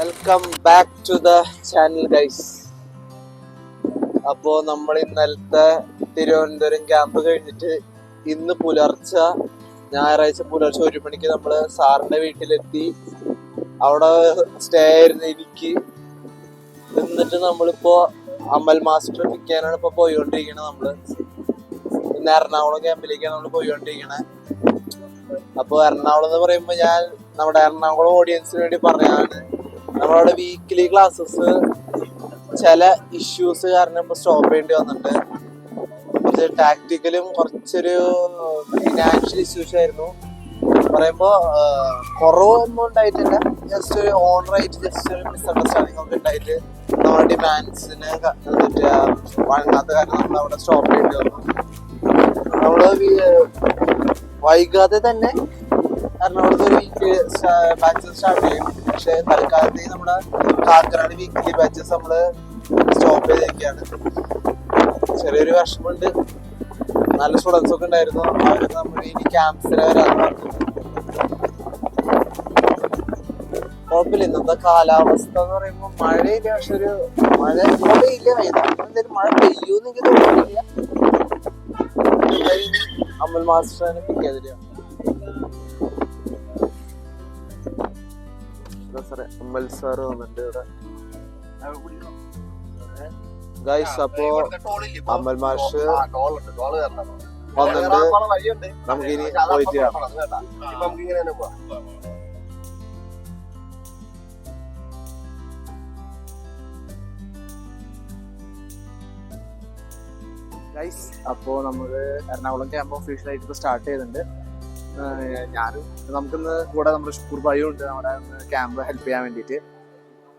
Welcome back to the channel guys അപ്പോ നമ്മൾ ഇന്നലത്തെ തിരുവനന്തപുരം ക്യാമ്പ് കഴിഞ്ഞിട്ട് ഇന്ന് പുലർച്ച ഞായറാഴ്ച പുലർച്ചെ ഒരു മണിക്ക് നമ്മൾ സാറിന്റെ വീട്ടിലെത്തി. അവിടെ സ്റ്റേ ആയിരുന്നു എനിക്ക്. എന്നിട്ട് നമ്മളിപ്പോ അമൽ മാസ്റ്റർ പിക്കാനാണ് ഇപ്പൊ പോയിക്കൊണ്ടിരിക്കണത് നമ്മൾ. ഇന്ന് എറണാകുളം ക്യാമ്പിലേക്കാണ് നമ്മൾ പോയിക്കൊണ്ടിരിക്കണത് അപ്പൊ എറണാകുളം എന്ന് പറയുമ്പോ ഞാൻ നമ്മുടെ എറണാകുളം ഓഡിയൻസിന് വേണ്ടി പറയാണ് നമ്മളവിടെ വീക്കിലി ക്ലാസ്സസ് ചില ഇഷ്യൂസ് കാരണം ഇപ്പൊ സ്റ്റോപ്പ് ചെയ്യേണ്ടി വന്നിട്ടുണ്ട്. കുറച്ച് ടാക്ടിക്കലും കുറച്ചൊരു ഫിനാൻഷ്യൽ ഇഷ്യൂസ് ആയിരുന്നു. പറയുമ്പോ ആഹ്, കുറവൊന്നും ഉണ്ടായിട്ടില്ല. ജസ്റ്റ് ഒരു ഓണറായിട്ട് ജസ്റ്റ് ഒരു മിസ്അണ്ടർസ്റ്റാൻഡിങ് ഒക്കെ ഉണ്ടായിട്ട് നമ്മുടെ ഡിമാൻഡ്സിന് വഴങ്ങാത്ത കാരണം നമ്മൾ അവിടെ സ്റ്റോപ്പ് ചെയ്യേണ്ടി വന്നു. നമ്മൾ വൈകാതെ തന്നെ എറണാകുളത്ത് ഒരു വീക്ക് ബാച്ചിൽ സ്റ്റാർട്ട് ചെയ്യും. പക്ഷെ തൽക്കാലത്തേക്ക് നമ്മുടെ കാക്കനാട് വീക്കിലി ബാച്ചസ് നമ്മൾ സ്റ്റോപ്പ് ചെയ്തിരിക്കുകയാണ് ചെറിയൊരു വിഷമമുണ്ട്. നല്ല സ്റ്റുഡൻസ് ഒക്കെ ഉണ്ടായിരുന്നു. അവർ നമ്മൾ ഇനി ക്യാമ്പസിലെ കുഴപ്പമില്ല. ഇന്നത്തെ കാലാവസ്ഥ എന്ന് പറയുമ്പോൾ മഴയില്ല. പക്ഷെ ഒരു മഴ മഴയില്ല. എന്തായാലും മഴ പെയ്യൂന്ന് എനിക്ക് തോന്നുന്നില്ല. എന്തായാലും മാസ്റ്റർ മാസ്റ്ററിനെ പിക്ക് ചെയ്തില്ല സാറേ അമൽ സാറ് വന്നിട്ടുണ്ട് ഇവിടെ. ഗൈസ് അപ്പോ അമൽ മാഷ് വന്നിട്ട് നമുക്ക് ഇനി പോയിട്ട് ഗൈസ് അപ്പോ നമ്മൾ എറണാകുളം ക്യാമ്പ് ഒഫീഷ്യലായിട്ട് ഇപ്പൊ സ്റ്റാർട്ട് ചെയ്തിട്ടുണ്ട്. ഞാനും. നമുക്കിന്ന് കൂടെ നമ്മുടെ ഷുക്കൂർ ഉണ്ട് നമ്മുടെ ക്യാമ്പ് ഹെൽപ്പ് ചെയ്യാൻ വേണ്ടിയിട്ട്.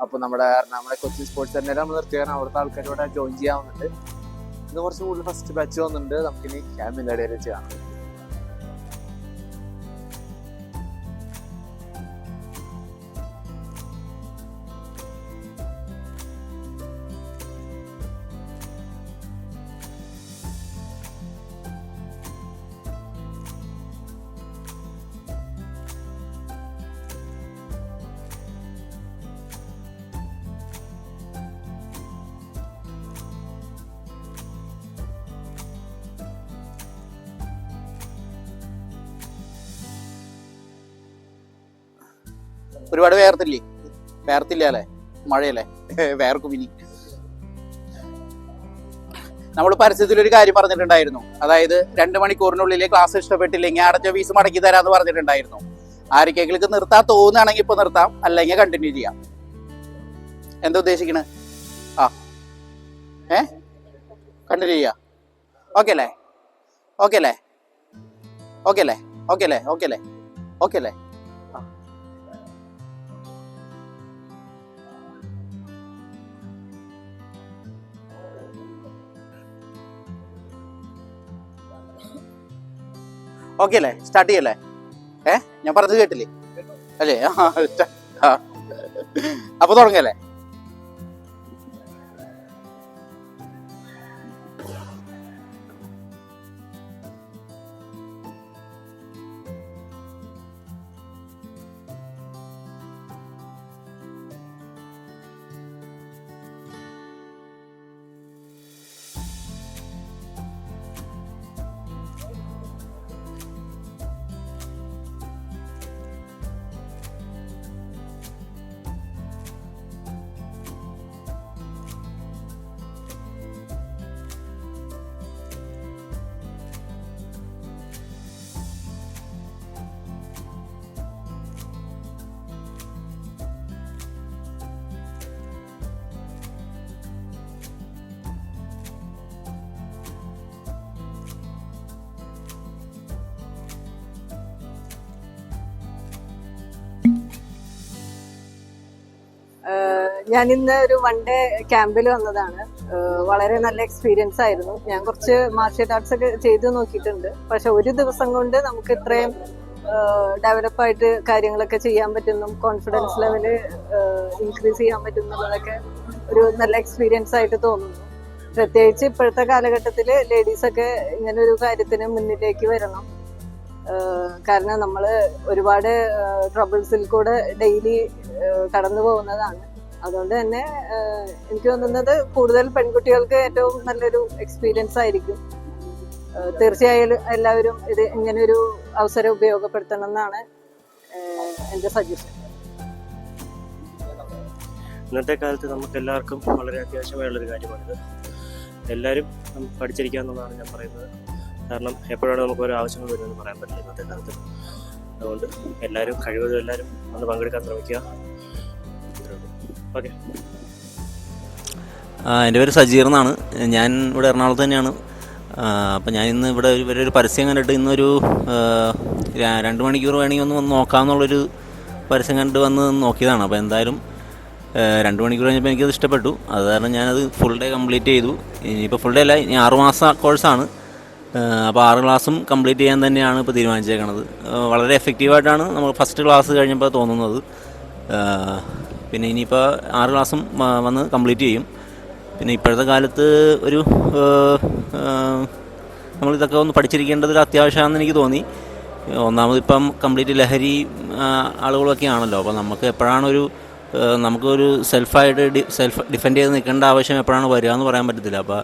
അപ്പോൾ നമ്മുടെ എറണാകുളം കൊച്ചിൻ സ്പോർട്സ് സെന്ററിൽ നമ്മൾ നിർത്തിയാണ് അവിടുത്തെ ആൾക്കാരോടെ ജോയിൻ ചെയ്യാവുന്നുണ്ട് ഇന്ന് കുറച്ച് കൂടുതൽ ഫസ്റ്റ് ബാച്ച് വന്നിട്ടുണ്ട്. നമുക്കിനി ക്യാമ്പിന്റെ ഇടയിൽ വെച്ച് കാണാം. ഒരുപാട് വേർത്തില്ലേ? വേർത്തില്ല അല്ലേ? മഴയല്ലേ? വേർക്കും ഇനി. നമ്മൾ പരസ്യത്തിൽ ഒരു കാര്യം പറഞ്ഞിട്ടുണ്ടായിരുന്നു. അതായത് രണ്ട് മണിക്കൂറിനുള്ളിൽ ക്ലാസ് ഇഷ്ടപ്പെട്ടില്ലെങ്കിൽ അടച്ച ഫീസ് മടക്കി തരാന്ന് പറഞ്ഞിട്ടുണ്ടായിരുന്നു. ആരൊക്കെങ്കിലും നിർത്താൻ തോന്നുകയാണെങ്കിൽ ഇപ്പൊ നിർത്താം അല്ലെങ്കിൽ കണ്ടിന്യൂ ചെയ്യാം. എന്താ ഉദ്ദേശിക്കണേ? ആ. ഏ? കണ്ടിന്യൂ ചെയ്യാം. ഓക്കെ അല്ലേ? ഓക്കെ അല്ലേ? ഓക്കെ അല്ലേ? ഓക്കെ അല്ലേ? ഓക്കെ അല്ലേ? ഓക്കെ അല്ലേ? ഓക്കെ അല്ലേ? സ്റ്റാർട്ട് ചെയ്യല്ലേ? ഏ? ഞാൻ പറഞ്ഞത് കേട്ടില്ലേ? അല്ലേ? അപ്പൊ തുടങ്ങല്ലേ? ഞാൻ ഇന്ന് ഒരു വൺ ഡേ ക്യാമ്പിൽ വന്നതാണ്. വളരെ നല്ല എക്സ്പീരിയൻസ് ആയിരുന്നു. ഞാൻ കുറച്ച് മാർഷ്യൽ ആർട്സ് ഒക്കെ ചെയ്തു നോക്കിയിട്ടുണ്ട്. പക്ഷെ ഒരു ദിവസം കൊണ്ട് നമുക്ക് ഇത്രയും ഡെവലപ്പായിട്ട് കാര്യങ്ങളൊക്കെ ചെയ്യാൻ പറ്റുന്നു. കോൺഫിഡൻസ് ലെവൽ ഇൻക്രീസ് ചെയ്യാൻ പറ്റുന്നുള്ളതൊക്കെ ഒരു നല്ല എക്സ്പീരിയൻസ് ആയിട്ട് തോന്നുന്നു. പ്രത്യേകിച്ച് ഇപ്പോഴത്തെ കാലഘട്ടത്തിൽ ലേഡീസ് ഒക്കെ ഇങ്ങനെ ഒരു കാര്യത്തിന് മുന്നിലേക്ക് വരണം. കാരണം നമ്മൾ ഒരുപാട് ട്രബിൾസിൽ കൂടെ ഡെയിലി കടന്നു പോകുന്നതാണ്. അതുകൊണ്ട് തന്നെ എനിക്ക് തോന്നുന്നത് കൂടുതൽ പെൺകുട്ടികൾക്ക് ഏറ്റവും നല്ലൊരു എക്സ്പീരിയൻസ് ആയിരിക്കും. തീർച്ചയായും എല്ലാവരും ഇത് ഇങ്ങനൊരു അവസരം ഉപയോഗപ്പെടുത്തണം എന്നാണ് എന്റെ സജഷൻ ഇന്നത്തെ കാലത്ത് നമുക്ക് എല്ലാവർക്കും വളരെ അത്യാവശ്യമായുള്ളൊരു കാര്യമാണിത്. എല്ലാവരും പഠിച്ചിരിക്കുക എന്നുള്ളതാണ് ഞാൻ പറയുന്നത്. കാരണം എപ്പോഴാണ് നമുക്ക് ഓരോ ആവശ്യങ്ങൾ വരുമെന്ന് പറയാൻ പറ്റില്ല ഇന്നത്തെ കാലത്ത്. അതുകൊണ്ട് എല്ലാവരും കഴിവതും എല്ലാവരും ഒന്ന് പങ്കെടുക്കാൻ ശ്രമിക്കുക. ഓക്കെ. എന്റെ പേര് സജീർ എന്നാണ്. ഞാൻ ഇവിടെ എറണാകുളത്ത് തന്നെയാണ്. അപ്പം ഞാൻ ഇന്ന് ഇവിടെ ഒരു ഇവരൊരു പരസ്യം കണ്ടിട്ട് ഇന്നൊരു രണ്ട് മണിക്കൂർ വേണമെങ്കിൽ ഒന്ന് വന്ന് നോക്കാമെന്നുള്ളൊരു പരസ്യം കണ്ട് വന്ന് നോക്കിയതാണ്. അപ്പോൾ എന്തായാലും രണ്ട് മണിക്കൂർ കഴിഞ്ഞപ്പോൾ എനിക്കത് ഇഷ്ടപ്പെട്ടു. അത് കാരണം ഞാനത് ഫുൾ ഡേ കംപ്ലീറ്റ് ചെയ്തു. ഇനിയിപ്പോൾ ഫുൾ ഡേ അല്ല ഇനി ആറുമാസ കോഴ്സാണ് അപ്പോൾ ആറ് ക്ലാസ്സും കംപ്ലീറ്റ് ചെയ്യാൻ തന്നെയാണ് ഇപ്പോൾ തീരുമാനിച്ചേക്കണത്. വളരെ എഫക്റ്റീവായിട്ടാണ് നമ്മൾ ഫസ്റ്റ് ക്ലാസ് കഴിഞ്ഞപ്പോൾ തോന്നുന്നത്. പിന്നെ ഇനിയിപ്പോൾ ആറ് ക്ലാസ്സും വന്ന് കംപ്ലീറ്റ് ചെയ്യും. പിന്നെ ഇപ്പോഴത്തെ കാലത്ത് ഒരു നമ്മളിതൊക്കെ ഒന്ന് പഠിച്ചിരിക്കേണ്ടത് അത്യാവശ്യമാണെന്ന് എനിക്ക് തോന്നി. ഒന്നാമത് ഇപ്പം കംപ്ലീറ്റ് ലഹരി ആളുകളൊക്കെ ആണല്ലോ. അപ്പോൾ നമുക്ക് എപ്പോഴാണ് ഒരു നമുക്കൊരു സെൽഫായിട്ട് സെൽഫ് ഡിഫെൻഡ് ചെയ്ത് നിൽക്കേണ്ട ആവശ്യം എപ്പോഴാണ് വരിക എന്ന് പറയാൻ പറ്റത്തില്ല. അപ്പോൾ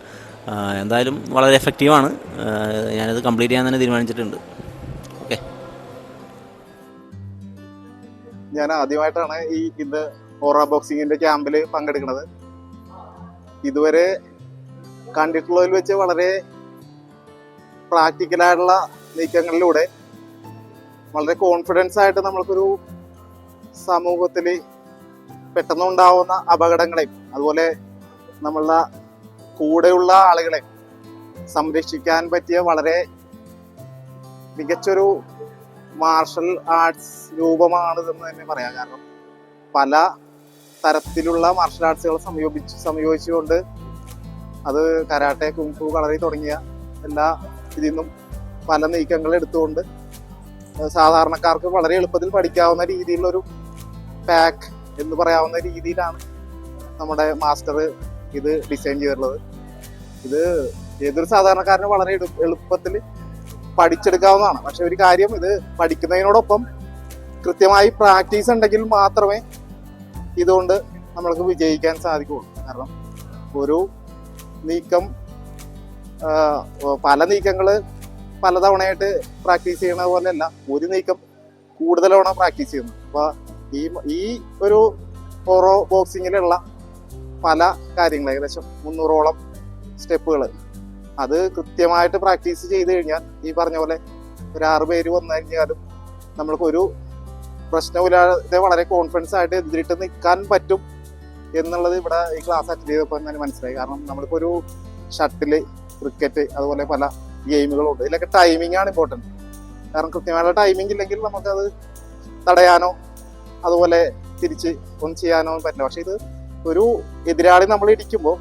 എന്തായാലും വളരെ എഫക്റ്റീവാണ് ഞാനത് കംപ്ലീറ്റ് ചെയ്യാൻ തന്നെ തീരുമാനിച്ചിട്ടുണ്ട്. ഓക്കെ ഞാൻ ആദ്യമായിട്ടാണ് ഈ ഇന്ന് ഓറ ബോക്സിങ്ങിന്റെ ക്യാമ്പിൽ പങ്കെടുക്കുന്നത്. ഇതുവരെ കണ്ടിട്ടുള്ളതിൽ വെച്ച് വളരെ പ്രാക്ടിക്കലായിട്ടുള്ള നീക്കങ്ങളിലൂടെ വളരെ കോൺഫിഡൻസ് ആയിട്ട് നമ്മൾക്കൊരു സമൂഹത്തിൽ പെട്ടെന്നുണ്ടാവുന്ന അപകടങ്ങളെയും അതുപോലെ നമ്മളുടെ കൂടെയുള്ള ആളുകളെ സംരക്ഷിക്കാൻ പറ്റിയ വളരെ മികച്ചൊരു മാർഷൽ ആർട്സ് രൂപമാണ് എന്ന് തന്നെ പറയാം. കാരണം പല തരത്തിലുള്ള മാർഷൽ ആർട്സുകൾ സംയോജിച്ച് സംയോജിച്ചുകൊണ്ട് അത് കരാട്ടെ കുങ്ഫു കളറി തുടങ്ങിയ എല്ലാ ഇതിൽ നിന്നും പല നീക്കങ്ങൾ എടുത്തുകൊണ്ട് സാധാരണക്കാർക്ക് വളരെ എളുപ്പത്തിൽ പഠിക്കാവുന്ന രീതിയിലുള്ളൊരു പാക്ക് എന്ന് പറയാവുന്ന രീതിയിലാണ് നമ്മുടെ മാസ്റ്റർ ഇത് ഡിസൈൻ ചെയ്തിട്ടുള്ളത്. ഇത് ഏതൊരു സാധാരണക്കാരന് വളരെ എളുപ്പത്തിൽ പഠിച്ചെടുക്കാവുന്നതാണ്. പക്ഷെ ഒരു കാര്യം ഇത് പഠിക്കുന്നതിനോടൊപ്പം കൃത്യമായി പ്രാക്ടീസ് ഉണ്ടെങ്കിൽ മാത്രമേ ഇതുകൊണ്ട് നമ്മൾക്ക് വിജയിക്കാൻ സാധിക്കുകയുള്ളൂ. കാരണം ഒരു നീക്കം പല നീക്കങ്ങൾ പലതവണയായിട്ട് പ്രാക്ടീസ് ചെയ്യണ പോലെയല്ല ഒരു നീക്കം കൂടുതൽ പ്രാക്ടീസ് ചെയ്യുന്നു. അപ്പോൾ ഈ ഈ ഒരു ഓറോ ബോക്സിങ്ങിലുള്ള പല കാര്യങ്ങൾ ഏകദേശം മുന്നൂറോളം സ്റ്റെപ്പുകൾ അത് കൃത്യമായിട്ട് പ്രാക്ടീസ് ചെയ്ത് കഴിഞ്ഞാൽ ഈ പറഞ്ഞ പോലെ ഒരു ആറ് പേര് വന്നു കഴിഞ്ഞാലും നമ്മൾക്കൊരു പ്രശ്നമില്ലാതെ വളരെ കോൺഫിഡൻസ് ആയിട്ട് എതിരിട്ട് നിൽക്കാൻ പറ്റും എന്നുള്ളത് ഇവിടെ ഈ ക്ലാസ് അറ്റൻഡ് ചെയ്തപ്പോൾ തന്നെ മനസ്സിലായി. കാരണം ഒരു ഷട്ടിൽ ക്രിക്കറ്റ് അതുപോലെ പല ഗെയിമുകളുണ്ട് ഇതിലൊക്കെ ടൈമിംഗ് ആണ് ഇമ്പോർട്ടന്റ് കാരണം കൃത്യമായുള്ള ടൈമിംഗ് ഇല്ലെങ്കിൽ നമുക്കത് തടയാനോ അതുപോലെ തിരിച്ച് ഒന്നും ചെയ്യാനോ പറ്റില്ല. പക്ഷേ ഇത് ഒരു എതിരാളി നമ്മൾ ഇടിക്കുമ്പോൾ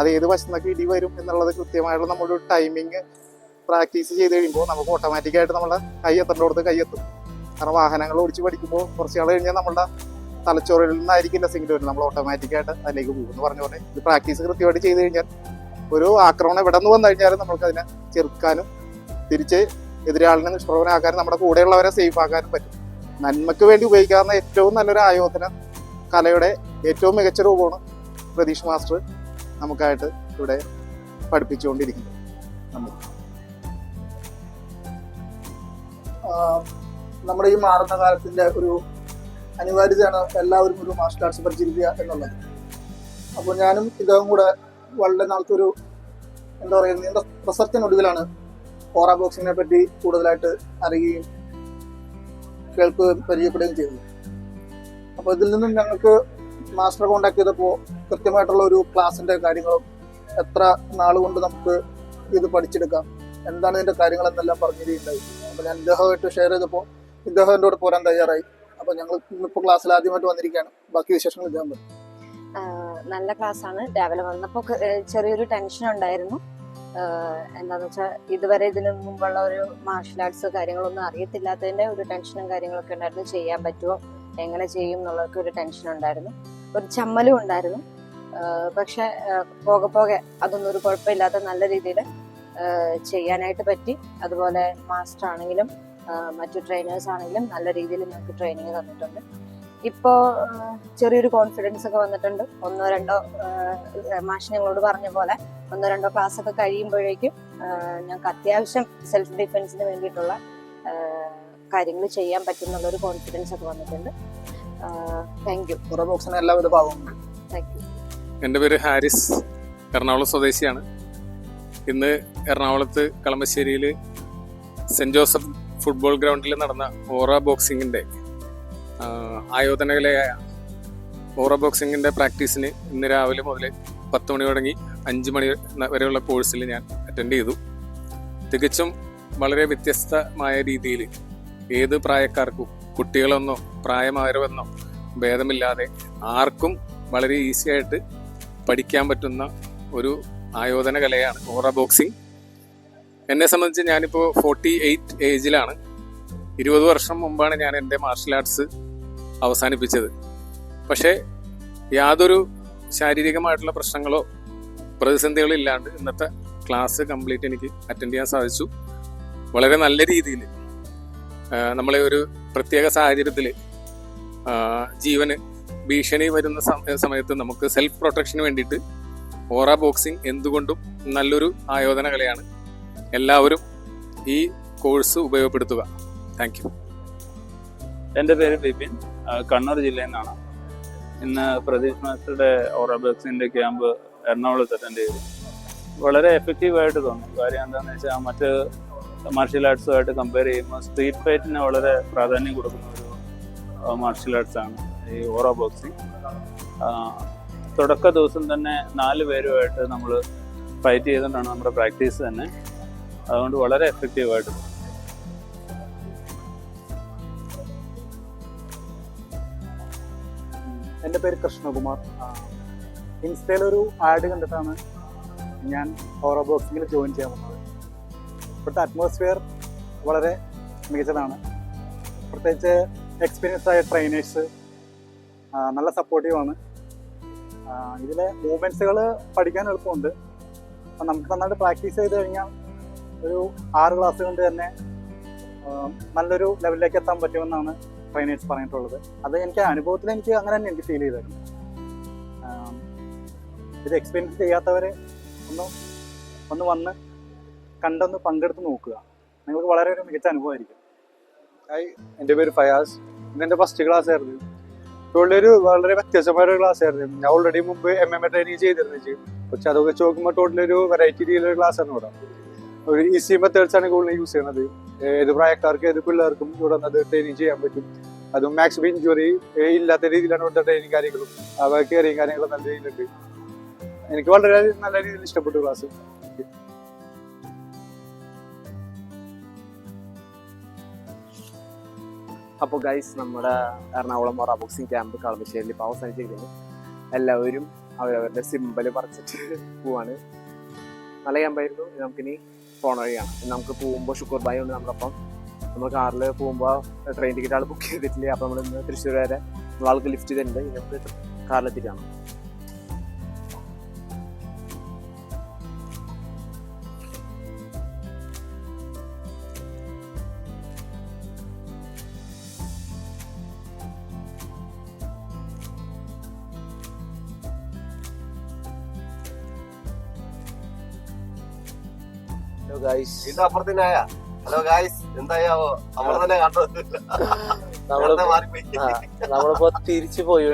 അത് ഏത് വശത്തൊക്കെ ഇടി വരും എന്നുള്ളത് കൃത്യമായിട്ടുള്ള നമ്മുടെ ടൈമിങ് പ്രാക്ടീസ് ചെയ്ത് കഴിയുമ്പോൾ നമുക്ക് ഓട്ടോമാറ്റിക്കായിട്ട് നമ്മുടെ കൈ എത്തേണ്ടടുത്ത് കൈ എത്തും. കാരണം വാഹനങ്ങൾ ഓടിച്ച് പഠിക്കുമ്പോൾ കുറച്ച് നാൾ കഴിഞ്ഞാൽ നമ്മുടെ തലച്ചോറിൽ നിന്നായിരിക്കില്ല സിംഗിൾ വരും നമ്മൾ ഓട്ടോമാറ്റിക്കായിട്ട് അതിലേക്ക് പോകും എന്ന് പറഞ്ഞ പോലെ ഇത് പ്രാക്ടീസ് കൃത്യമായിട്ട് ചെയ്ത് കഴിഞ്ഞാൽ ഒരു ആക്രമണം എവിടെ നിന്ന് വന്നു കഴിഞ്ഞാലും നമുക്ക് അതിനെ ചെറുക്കാനും തിരിച്ച് എതിരാളിനെ നിഷ്പ്രഭനാക്കാനും നമ്മുടെ കൂടെയുള്ളവരെ സേഫ് ആക്കാനും പറ്റും. നന്മയ്ക്ക് വേണ്ടി ഉപയോഗിക്കാവുന്ന ഏറ്റവും നല്ലൊരു ആയോധന കലയുടെ ഏറ്റവും മികച്ച രൂപമാണ് പ്രതീഷ് മാസ്റ്റർ നമുക്കായിട്ട് ഇവിടെ പഠിപ്പിച്ചുകൊണ്ടിരിക്കുന്നത്. നമ്മൾ നമ്മുടെ ഈ മാറുന്ന കാലത്തിന്റെ ഒരു അനിവാര്യതയാണ് എല്ലാവരും ഒരു മാർഷൽ ആർട്സ് പരിചരിക്കുക എന്നുള്ളത്. അപ്പോൾ ഞാനും ഇദ്ദേഹം കൂടെ വളരെ ഒരു എന്താ പറയുക നീണ്ട റിസർച്ചിനൊടുവിലാണ് ഓറ ബോക്സിങ്ങിനെ പറ്റി കൂടുതലായിട്ട് അറിയുകയും കേൾക്കുകയും പരിചയപ്പെടുകയും ചെയ്തത്. അപ്പോൾ ഇതിൽ നിന്നും ഞങ്ങൾക്ക് മാസ്റ്റർ കോണ്ടാക്ട് ചെയ്തപ്പോൾ കൃത്യമായിട്ടുള്ള ഒരു ക്ലാസിന്റെ കാര്യങ്ങളും എത്ര നാൾ കൊണ്ട് നമുക്ക് ഇത് പഠിച്ചെടുക്കാം എന്താണ് ഇതിന്റെ കാര്യങ്ങൾ എന്നെല്ലാം പറഞ്ഞിരിക്കുകയുണ്ടായി അപ്പൊ ഞാൻ ഇദ്ദേഹമായിട്ട് ഷെയർ ചെയ്തപ്പോൾ ഇദ്ദേഹം എന്റെ കൂടെ പോരാൻ തയ്യാറായി. അപ്പോൾ ഞങ്ങൾ ഇന്നിപ്പോൾ ക്ലാസ്സിൽ ആദ്യമായിട്ട് വന്നിരിക്കുകയാണ്. ബാക്കി വിശേഷങ്ങൾ ഇദ്ദേഹം പറയും. നല്ല ക്ലാസ്സാണ് രാവിലെ വന്നപ്പോൾ ചെറിയൊരു ടെൻഷൻ ഉണ്ടായിരുന്നു. എന്താന്ന് വെച്ചാൽ ഇതുവരെ ഇതിനു മുമ്പുള്ള ഒരു മാർഷൽ ആർട്സ് കാര്യങ്ങളൊന്നും അറിയത്തില്ലാത്തതിന്റെ ഒരു ടെൻഷനും കാര്യങ്ങളൊക്കെ ഉണ്ടായിരുന്നു. ചെയ്യാൻ പറ്റുമോ? എങ്ങനെ ചെയ്യും എന്നുള്ളതൊക്കെ ഒരു ടെൻഷൻ ഉണ്ടായിരുന്നു. ഒരു ചമ്മലും ഉണ്ടായിരുന്നു. പക്ഷെ പോകെ പോകെ അതൊന്നും ഒരു കുഴപ്പമില്ലാത്ത നല്ല രീതിയിൽ ചെയ്യാനായിട്ട് പറ്റി. അതുപോലെ മാസ്റ്റർ ആണെങ്കിലും മറ്റു ട്രെയിനേഴ്സ് ആണെങ്കിലും നല്ല രീതിയിൽ ഞങ്ങൾക്ക് ട്രെയിനിങ് തന്നിട്ടുണ്ട്. ഇപ്പോൾ ചെറിയൊരു കോൺഫിഡൻസ് ഒക്കെ വന്നിട്ടുണ്ട്. ഒന്നോ രണ്ടോ മാഷ് ഞങ്ങളോട് പറഞ്ഞ പോലെ ഒന്നോ രണ്ടോ ക്ലാസ് ഒക്കെ കഴിയുമ്പോഴേക്കും ഞങ്ങൾക്ക് അത്യാവശ്യം സെൽഫ് ഡിഫെൻസിന് വേണ്ടിയിട്ടുള്ള കാര്യങ്ങൾ ചെയ്യാൻ പറ്റുന്നുള്ളൊരു കോൺഫിഡൻസ് ഒക്കെ വന്നിട്ടുണ്ട്. യു എന്റെ പേര് ഹാരിസ്. എറണാകുളം സ്വദേശിയാണ്. ഇന്ന് എറണാകുളത്ത് കളമശ്ശേരിയിൽ സെന്റ് ജോസഫ് ഫുട്ബോൾ ഗ്രൗണ്ടിൽ നടന്ന ഓറ ബോക്സിങ്ങിന്റെ ആയോധനകലയായ ഓറ ബോക്സിങ്ങിന്റെ പ്രാക്ടീസിന് ഇന്ന് രാവിലെ മുതൽ പത്ത് മണി തുടങ്ങി അഞ്ച് മണി വരെയുള്ള കോഴ്സിൽ ഞാൻ അറ്റൻഡ് ചെയ്തു. തികച്ചും വളരെ വ്യത്യസ്തമായ രീതിയിൽ ഏത് പ്രായക്കാർക്കും കുട്ടികളെന്നോ പ്രായമായവരെന്നോ ഭേദമില്ലാതെ ആർക്കും വളരെ ഈസി ആയിട്ട് പഠിക്കാൻ പറ്റുന്ന ഒരു ആയോധന കലയാണ് ഓറ ബോക്സിംഗ്. എന്നെ സംബന്ധിച്ച് ഞാനിപ്പോൾ ഫോർട്ടി എയ്റ്റ് ഏജിലാണ് ഇരുപത് വർഷം മുമ്പാണ് ഞാൻ എന്റെ മാർഷൽ ആർട്സ് അവസാനിപ്പിച്ചത്. പക്ഷേ യാതൊരു ശാരീരികമായിട്ടുള്ള പ്രശ്നങ്ങളോ പ്രതിസന്ധികളോ ഇല്ലാണ്ട് ഇന്നത്തെ ക്ലാസ് കംപ്ലീറ്റ് എനിക്ക് അറ്റൻഡ് ചെയ്യാൻ സാധിച്ചു. വളരെ നല്ല രീതിയിൽ നമ്മളെ ഒരു പ്രത്യേക സാഹചര്യത്തിൽ ജീവന് ഭീഷണി വരുന്ന സമ- സമയത്ത് നമുക്ക് സെൽഫ് പ്രൊട്ടക്ഷന് വേണ്ടിയിട്ട് ഓറ ബോക്സിംഗ് എന്തുകൊണ്ടും നല്ലൊരു ആയോധന കലയാണ്. എല്ലാവരും ഈ കോഴ്സ് ഉപയോഗപ്പെടുത്തുക. താങ്ക് യു എന്റെ പേര് ബിപിൻ. കണ്ണൂർ ജില്ലയിൽ നിന്നാണ്. ഇന്ന് പ്രതീഷ് മാസ്റ്ററുടെ ഓറ ബോക്സിന്റെ ക്യാമ്പ് എറണാകുളത്ത് അറ്റൻഡ് ചെയ്തു. വളരെ എഫക്റ്റീവായിട്ട് തോന്നും. കാര്യം എന്താണെന്ന് വെച്ചാൽ മറ്റ് മാർഷ്യൽ ആർട്സുമായിട്ട് കമ്പയർ ചെയ്യുമ്പോൾ സ്ട്രീറ്റ് ഫൈറ്റിന് വളരെ പ്രാധാന്യം കൊടുക്കുന്ന. മാർഷ്യൽ ആർട്സ് ആണ് ഈ ഓറ ബോക്സിങ്. തുടക്ക ദിവസം തന്നെ നാല് പേരുമായിട്ട് നമ്മൾ ഫൈറ്റ് ചെയ്തുകൊണ്ടാണ് നമ്മുടെ പ്രാക്ടീസ് തന്നെ. അതുകൊണ്ട് വളരെ എഫക്റ്റീവായിട്ട് എന്റെ പേര് കൃഷ്ണകുമാർ. ഇൻസ്റ്റയിലൊരു ആഡ് കണ്ടിട്ടാണ് ഞാൻ ഓറ ബോക്സിങ്ങിൽ ജോയിൻ ചെയ്യാൻ വന്നത്. ഇവിടുത്തെ അറ്റ്മോസ്ഫിയർ വളരെ മികച്ചതാണ്. പ്രത്യേകിച്ച് എക്സ്പീരിയൻസ് ആയ ട്രെയിനേഴ്സ് നല്ല സപ്പോർട്ടീവാണ് ഇതിലെ മൂവ്മെന്റ്സുകൾ പഠിക്കാൻ എളുപ്പമുണ്ട്. അപ്പം നമുക്ക് നന്നായിട്ട് പ്രാക്ടീസ് ചെയ്ത് കഴിഞ്ഞാൽ ഒരു ആറ് ക്ലാസ് കൊണ്ട് തന്നെ നല്ലൊരു ലെവലിലേക്ക് എത്താൻ പറ്റുമെന്നാണ് ട്രെയിനേഴ്സ് പറഞ്ഞിട്ടുള്ളത്. അത് എനിക്ക് അനുഭവത്തിൽ എനിക്ക് അങ്ങനെ തന്നെ എനിക്ക് ഫീൽ ചെയ്തായിരുന്നു ഇത് എക്സ്പീരിയൻസ് ചെയ്യാത്തവർ ഒന്ന് ഒന്ന് വന്ന് കണ്ടൊന്ന് പങ്കെടുത്ത് നോക്കുക. നിങ്ങൾക്ക് വളരെ ഒരു മികച്ച അനുഭവമായിരിക്കും. എന്റെ പേര് ഫയാസ്. ഇതെന്റെ ഫസ്റ്റ് ക്ലാസ് ആയിരുന്നു. ഒരു വളരെ വ്യത്യസ്തമായ ഒരു ക്ലാസ് ആയിരുന്നു. ഞാൻ ഓൾറെഡി മുമ്പ് എം എം എ ട്രെയിനിങ് ചെയ്തിരുന്നു പക്ഷെ അതൊക്കെ വെച്ച് നോക്കുമ്പോൾ ടോട്ടൽ ഒരു വെറൈറ്റി രീതിയിലുള്ള ക്ലാസ് ആണ് ഇവിടെ ഒരു ഈസി മെത്തേഡ്സ് ആണ് കൂടുതൽ യൂസ് ചെയ്യുന്നത് ഏത് പ്രായക്കാർക്ക് ഏത് പിള്ളേർക്കും ഇവിടെ അത് ട്രെയിനിങ് ചെയ്യാൻ പറ്റും. അതും മാക്സിമം ഇഞ്ചുറി ഇല്ലാത്ത രീതിയിലാണ് ഇവിടുത്തെ ട്രെയിനിങ് കാര്യങ്ങളും. അവ കെയറിങ് കാര്യങ്ങളും നല്ല രീതിയിലുണ്ട്. എനിക്ക് വളരെ നല്ല രീതിയിൽ ഇഷ്ടപ്പെട്ടു ക്ലാസ് അപ്പോൾ ഗൈസ് നമ്മുടെ എറണാകുളം മൊറ ബോക്സിംഗ് ക്യാമ്പ് കളമശ്ശേരിയിൽ ഇപ്പോൾ അവസാനിച്ചിരിക്കുന്നു. എല്ലാവരും അവരവരുടെ സിമ്പൽ പറിച്ചിട്ട് പോവാണ്. നല്ല ക്യാമ്പായിരുന്നു നമുക്കിനി പോണ വഴിയാണ്. നമുക്ക് പോകുമ്പോൾ ഷുക്കൂർ ബായി ഉണ്ട് നമുക്കപ്പം. നമ്മൾ കാറിൽ പോകുമ്പോൾ ട്രെയിൻ ടിക്കറ്റ് ആൾ ബുക്ക് ചെയ്തിട്ടില്ലേ? അപ്പോൾ നമ്മൾ ഇന്ന് തൃശ്ശൂർ വരെ നമ്മൾ ആൾക്ക് ലിഫ്റ്റ് ചെയ്തിട്ടുണ്ട് നമുക്ക് കാറിലെത്തിയിട്ടാണ് ഗൈസ് അപ്പുറത്തിനായ. ഹലോ ഗായ്സ് എന്തായാവോ? തന്നെ കണ്ടത്. നമ്മളിപ്പോ തിരിച്ചു പോയി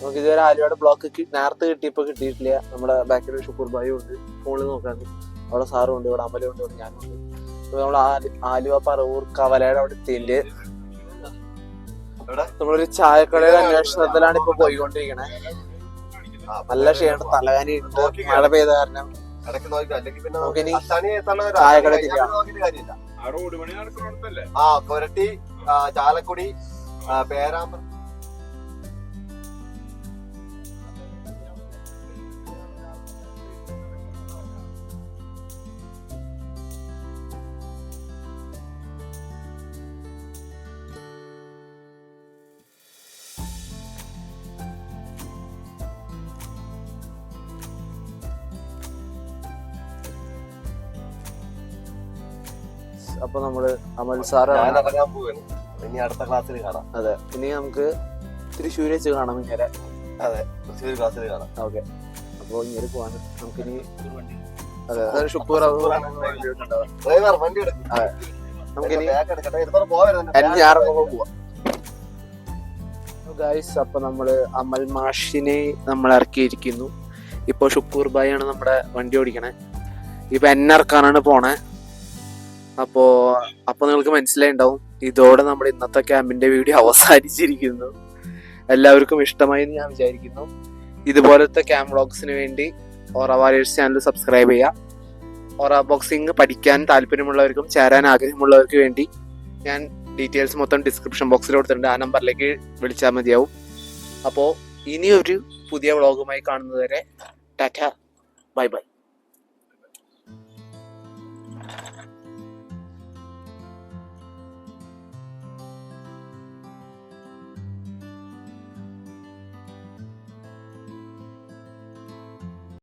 നമുക്ക് ഇതുവരെ ആലുവയുടെ ബ്ലോക്ക് നേരത്തെ കിട്ടിയപ്പോ കിട്ടിയിട്ടില്ല. നമ്മുടെ ബാക്കിൽ ഷുക്കൂർ ബായും ഉണ്ട്. ഫോണിൽ നോക്കാണ്ട്. അവിടെ സാറും ഉണ്ട് ഇവിടെ അമലും ഉണ്ട് ഇവിടെ ഞാനും ഉണ്ട്. ഇപ്പൊ നമ്മൾ ആലുവ പറവൂർ കവലയുടെ അവിടെ എത്തിയില്ല? നമ്മളൊരു ചായക്കടയുടെ അന്വേഷണത്തിലാണ് ഇപ്പൊ പോയിക്കൊണ്ടിരിക്കണേ. നല്ല ക്ഷീണം തലവേനയുണ്ട് മഴ പെയ്ത കാരണം. ഇടയ്ക്ക് അല്ലെങ്കിൽ പിന്നെ അത്താണി നോക്കിയിട്ട് കാര്യമില്ല. ആ കൊരട്ടി ചാലക്കുടി പേരാമ്പ്ര അപ്പൊ നമ്മൾ അമൽ സാറ് ഇനി അടുത്ത ക്ലാസ്സിൽ കാണാം. അതെ. ഇനി നമുക്ക് തൃശ്ശൂർ വെച്ച് കാണാം ഇങ്ങനെ. തൃശ്ശൂർ ക്ലാസ്സിൽ കാണാം. ഓക്കെ. അപ്പൊ ഇങ്ങനെ പോവാണ്. നമുക്കിനി അതെ അതെ ഷുക്കൂർ അത് ഡ്രൈവർ വണ്ടി എടുക്കും. നമുക്കിനി ഞാൻ ഇറങ്ങുമ്പോ പോവാം ഗൈസ് അപ്പൊ നമ്മൾ അമൽ മാഷിനെ നമ്മൾ ഇറക്കിയിരിക്കുന്നു. ഇപ്പൊ ഷുക്കൂർ ഭായി ആണ് നമ്മുടെ വണ്ടി ഓടിക്കണേ. ഇപ്പൊ എന്നെ ഇറക്കാനാണ് പോണേ. അപ്പോ അപ്പൊ നിങ്ങൾക്ക് മനസ്സിലായിണ്ടാവും. ഇതോടെ നമ്മുടെ ഇന്നത്തെ ക്യാമ്പിന്റെ വീഡിയോ അവസാനിച്ചിരിക്കുന്നു. എല്ലാവർക്കും ഇഷ്ടമായി എന്ന് ഞാൻ വിചാരിക്കുന്നു. ഇതുപോലത്തെ ക്യാമ്പ് വ്ളോഗ്സിന് വേണ്ടി ഓറ വാരിയേഴ്സ് ചാനൽ സബ്സ്ക്രൈബ് ചെയ്യുക. ഓറ ബോക്സിംഗ് പഠിക്കാൻ താല്പര്യമുള്ളവർക്കും ചേരാൻ ആഗ്രഹമുള്ളവർക്ക് വേണ്ടി ഞാൻ ഡീറ്റെയിൽസ് മൊത്തം ഡിസ്ക്രിപ്ഷൻ ബോക്സിൽ കൊടുത്തിട്ടുണ്ട്. ആ നമ്പറിലേക്ക് വിളിച്ചാൽ മതിയാവും. അപ്പോൾ ഇനിയൊരു പുതിയ വ്ളോഗുമായി കാണുന്നതുവരെ ടാറ്റ. Bye bye.